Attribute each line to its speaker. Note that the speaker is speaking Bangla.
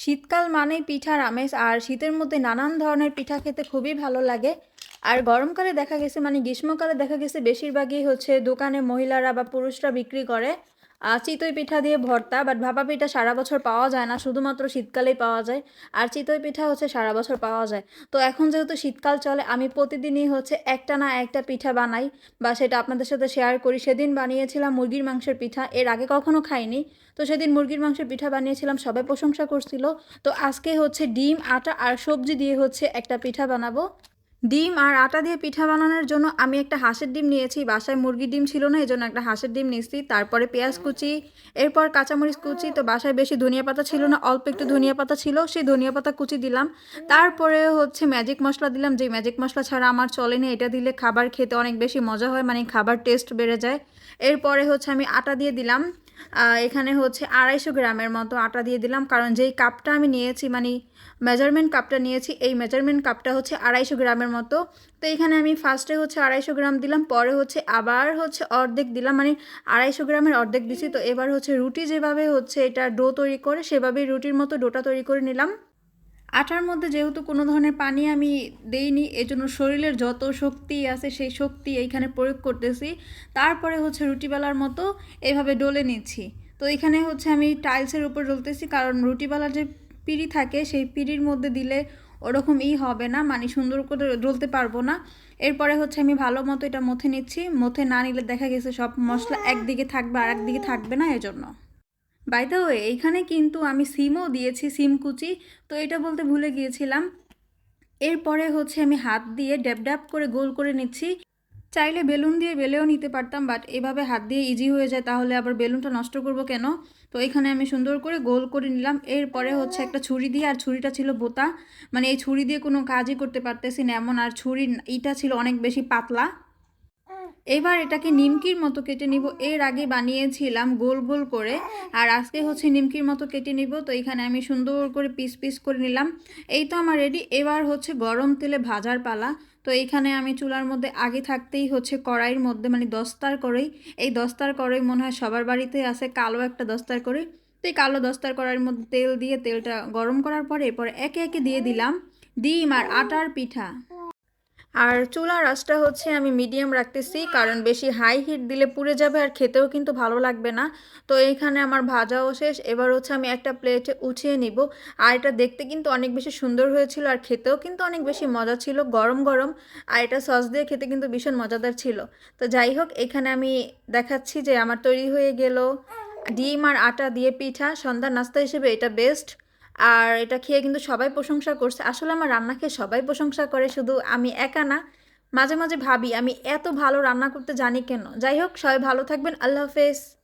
Speaker 1: শীতকাল মানেই পিঠার আমেজ, আর শীতের মধ্যে নানান ধরনের পিঠা খেতে খুবই ভালো লাগে। আর গরমকালে দেখা গেছে মানে গ্রীষ্মকালে দেখা গেছে বেশিরভাগই হচ্ছে দোকানে মহিলারা বা পুরুষরা বিক্রি করে। চিতই পিঠা দিয়ে ভর্তা বাট ভাপা পিঠা সারা বছর পাওয়া যায় না, শুধুমাত্র শীতকালেই পাওয়া যায়। আর চিতই পিঠা হচ্ছে সারা বছর পাওয়া যায়। তো এখন যেহেতু শীতকাল চলে, আমি প্রতিদিনই হচ্ছে একটা না একটা পিঠা বানাই, বা সেটা আপনাদের সাথে শেয়ার করি। সেদিন বানিয়েছিলাম মুরগির মাংসের পিঠা, এর আগে কখনো খাইনি। তো সেদিন মুরগির মাংসের পিঠা বানিয়েছিলাম, সবাই প্রশংসা করছিল। তো আজকে হচ্ছে ডিম, আটা আর সবজি দিয়ে হচ্ছে একটা পিঠা বানাবো। ডিম আর আটা দিয়ে পিঠা বানানোর জন্য আমি একটা হাঁসের ডিম নিয়েছি। বাসায় মুরগির ডিম ছিল না এই জন্য একটা হাঁসের ডিম নিয়েছি। তারপরে পেঁয়াজ কুচি, এরপর কাঁচামরিচ কুচি, তো বাসায় বেশি ধনিয়া পাতা ছিল না, অল্প একটু ধনিয়া পাতা ছিল, সেই ধনিয়া পাতা কুচি দিলাম। তারপরে হচ্ছে ম্যাজিক মশলা দিলাম যে ম্যাজিক মশলা ছাড়া আমার চলে চলেনি এটা দিলে খাবার খেতে অনেক বেশি মজা হয় মানে খাবার টেস্ট বেড়ে যায়। এরপরে হচ্ছে আমি আটা দিয়ে দিলাম। এখানে হচ্ছে আড়াইশো গ্রামের মতো আটা দিয়ে দিলাম। কারণ যেই কাপটা আমি নিয়েছি মানে মেজারমেন্ট কাপটা নিয়েছি, এই মেজারমেন্ট কাপটা হচ্ছে আড়াইশো গ্রামের মতো। তো এখানে আমি ফার্স্টে হচ্ছে আড়াইশো গ্রাম দিলাম, পরে হচ্ছে আবার হচ্ছে অর্ধেক দিলাম মানে আড়াইশো গ্রামের অর্ধেক দিছি। তো এবার হচ্ছে রুটি যেভাবে হচ্ছে এটা ডো তৈরি করে, সেভাবেই রুটির মতো ডোটা তৈরি করে নিলাম। আটার মধ্যে যেহেতু কোনো ধরনের পানি আমি দেইনি, এজন্য শরীরের যত শক্তি আছে সেই শক্তি এইখানে প্রয়োগ করতেছি। তারপরে হচ্ছে রুটি বেলার মতো এভাবে ডলে নিচ্ছি। তো এখানে হচ্ছে আমি টাইলসের উপর ডলতেছি, কারণ রুটি বেলার যে পিঁড়ি থাকে সেই পিড়ির মধ্যে দিলে ওরকম ই হবে না মানে সুন্দর করে ডলতে পারব না। এরপরে হচ্ছে আমি ভালো মতো এটা মথে নিচ্ছি। মথে না নিলে দেখা গেছে সব মশলা একদিকে থাকবে আর একদিকে থাকবে না, এজন্য। বাই ওয়ে এইখানে কিন্তু আমি সিমও দিয়েছি, সিম কুচি। তো এটা বলতে ভুলে গিয়েছিলাম। এরপরে হচ্ছে আমি হাত দিয়ে ড্যাব ড্যাব করে গোল করে নিচ্ছি। চাইলে বেলুন দিয়ে বেলেও নিতে পারতাম বাট এভাবে হাত দিয়ে ইজি হয়ে যায়, তাহলে আবার বেলুনটা নষ্ট করব কেন? তো এখানে আমি সুন্দর করে গোল করে নিলাম। এরপরে হচ্ছে একটা ছুরি দিয়ে, আর ছুরিটা ছিল বোতা। মানে এই ছুরি দিয়ে কোনো কাজই করতে পারতেছি না, এমন আর ছুরি ইটা ছিল অনেক বেশি পাতলা। এবার এটাকে নিমকির মতো কেটে নিব। এর আগে বানিয়েছিলাম গোল গোল করে, আর আজকে হচ্ছে নিমকির মতো কেটে নিব। তো এখানে আমি সুন্দর করে পিস পিস করে নিলাম। এই তো আমার রেডি এবার হচ্ছে গরম তেলে ভাজার পালা। তো এইখানে আমি চুলার মধ্যে আগে থাকতেই হচ্ছে কড়াইয়ের মধ্যে মানে দস্তার করেই এই দস্তার করেই মনে হয় সবার বাড়িতে আছে, কালো একটা দস্তার করেই তো এই কালো দস্তার কড়াইয়ের মধ্যে তেল দিয়ে তেলটা গরম করার পরে এরপরে একে একে দিয়ে দিলাম। ডিম আর আটার পিঠা। আর চুলার আঁচটা হচ্ছে আমি মিডিয়াম রাখতেছি, কারণ বেশি হাই হিট দিলে পুড়ে যাবে আর খেতেও কিন্তু ভালো লাগবে না। তো এইখানে আমার ভাজাও শেষ, এবার হচ্ছে আমি একটা প্লেটে উঠিয়ে নিব। আর এটা দেখতে কিন্তু অনেক বেশি সুন্দর হয়েছিল আর খেতেও কিন্তু অনেক বেশি মজা ছিল, গরম গরম। আর এটা সস দিয়ে খেতে কিন্তু ভীষণ মজাদার ছিল। তো যাই হোক, এখানে আমি দেখাচ্ছি যে আমার তৈরি হয়ে গেল ডিম আর আটা দিয়ে পিঠা, সন্ধ্যার নাস্তা হিসেবে এটা বেস্ট আর এটা খেয়ে কিন্তু সবাই প্রশংসা করছে। আসলে আমার রান্না খেয়ে সবাই প্রশংসা করে, শুধু আমি একা না। মাঝে মাঝে ভাবি, আমি এত ভালো রান্না করতে জানি কেন? যাই হোক, সবাই ভালো থাকবেন, আল্লাহ হাফেজ।